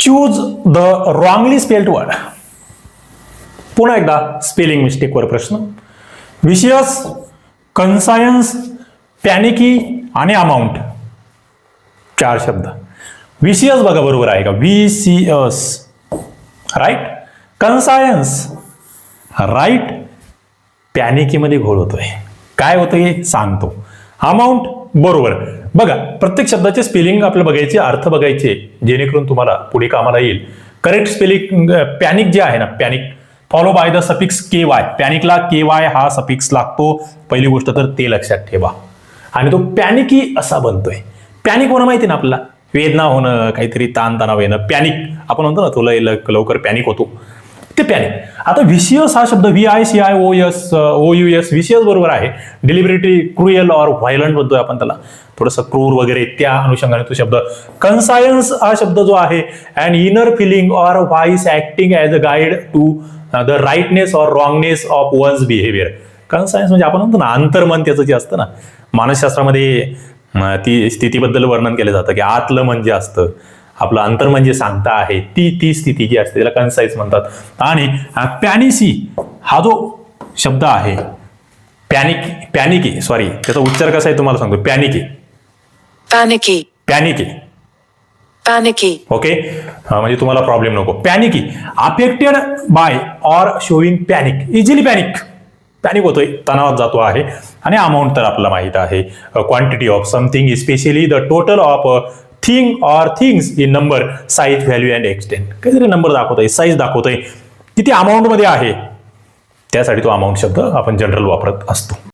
Choose the wrongly spelled word पुन्हा एकदा spelling मिस्टेकवर प्रश्न. विशियस कन्सायन्स पॅनिकी आणि अमाऊंट चार शब्द. विशियस बघा बरोबर आहे का? V C S right conscience right पॅनिकीमध्ये घोळ होतोय. काय होतंय? सांगतो. अमाऊंट बरोबर. बघा प्रत्येक शब्दाचे स्पेलिंग आपलं बघायचे अर्थ बघायचे जेणेकरून तुम्हाला पुढे कामाला येईल. करेक्ट स्पेलिंग पॅनिक जे आहे ना panic follow by the suffix K Y पॅनिकला K Y हा सफिक्स लागतो. पहिली गोष्ट तर ते लक्षात ठेवा. आणि तो पॅनिकी असा बनतोय. पॅनिक होणं माहिती ना आपल्याला? वेदना होणं काहीतरी ताणतणाव येणं पॅनिक आपण म्हणतो ना तुला लवकर पॅनिक होतो. ते पॅनिक आता व्हीसीएस हा शब्द V I C I O S O U S VCS बरोबर आहे. डिलिबरेटली क्रुएल ऑर व्हायलंट म्हणतोय आपण त्याला. थोडंसं क्रूर वगैरे त्या अनुषंगाने तो शब्द. कन्सायन्स हा शब्द जो आहे and inner feeling or voice acting as a guide to the rightness or wrongness of one's behaviour conscience म्हणजे आपण म्हणतो ना अंतर्मन त्याचं जे असतं ना. मानसशास्त्रामध्ये uh, ती स्थितीबद्दल वर्णन केलं जातं की आतलं मन जे असतं. आपलं अंतर्मन जे सांगता आहे. ती ती स्थिती जी असते त्याला कन्साईज म्हणतात. आणि पॅनिसी हा जो शब्द आहे पॅनिक पॅनिकी सॉरी त्याचा उच्चार कसा आहे तुम्हाला सांगतो. Panicky panicky, panicky panicky, okay म्हणजे तुम्हाला प्रॉब्लेम नको. Panicky affected by or showing panic easily panic panic होतोय तणावात जातो आहे. आणि अमाऊंट तर आपल्याला माहीत आहे. Quantity of something specially the total of thing or things in number size value and extent काहीतरी नंबर दाखवतोय साईज दाखवतोय. किती अमाऊंटमध्ये आहे? त्यासाठी तो अमाऊंट शब्द आपण जनरल वापरत असतो.